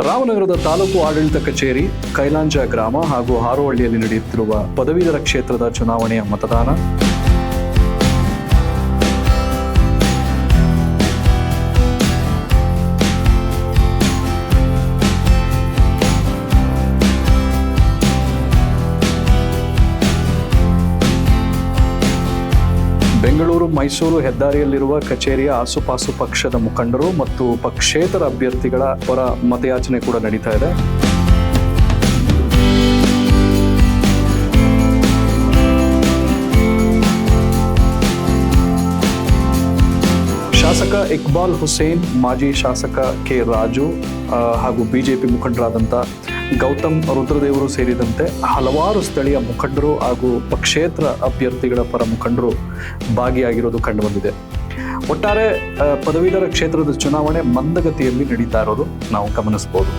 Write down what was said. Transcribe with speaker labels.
Speaker 1: ರಾಮನಗರದ ತಾಲೂಕು ಆಡಳಿತ ಕಚೇರಿ ಕೈಲಾಂಜ ಗ್ರಾಮ ಹಾಗೂ ಹಾರೋಹಳ್ಳಿಯಲ್ಲಿ ನಡೆಯುತ್ತಿರುವ ಪದವೀಧರ ಕ್ಷೇತ್ರದ ಚುನಾವಣೆಯ ಮತದಾನ. ಬೆಂಗಳೂರು, ಮೈಸೂರು ಹೆದ್ದಾರಿಯಲ್ಲಿರುವ ಕಚೇರಿಯ ಆಸುಪಾಸು ಪಕ್ಷದ ಮುಖಂಡರು ಮತ್ತು ಪಕ್ಷೇತರ ಅಭ್ಯರ್ಥಿಗಳ ಪರ ಮತಯಾಚನೆ ಕೂಡ ನಡೀತಾ ಇದೆ. ಶಾಸಕ ಇಕ್ಬಾಲ್ ಹುಸೇನ್, ಮಾಜಿ ಶಾಸಕ ಕೆ ರಾಜು ಹಾಗೂ ಬಿಜೆಪಿ ಮುಖಂಡರಾದಂಥ ಗೌತಮ್ ರುದ್ರದೇವರು ಸೇರಿದಂತೆ ಹಲವಾರು ಸ್ಥಳೀಯ ಮುಖಂಡರು ಹಾಗೂ ಪಕ್ಷೇತರ ಅಭ್ಯರ್ಥಿಗಳ ಪರ ಮುಖಂಡರು ಭಾಗಿಯಾಗಿರೋದು ಕಂಡುಬಂದಿದೆ. ಒಟ್ಟಾರೆ ಪದವೀಧರ ಕ್ಷೇತ್ರದ ಚುನಾವಣೆ ಮಂದಗತಿಯಲ್ಲಿ ನಡೀತಾ ಇರೋದು ನಾವು ಗಮನಿಸಬಹುದು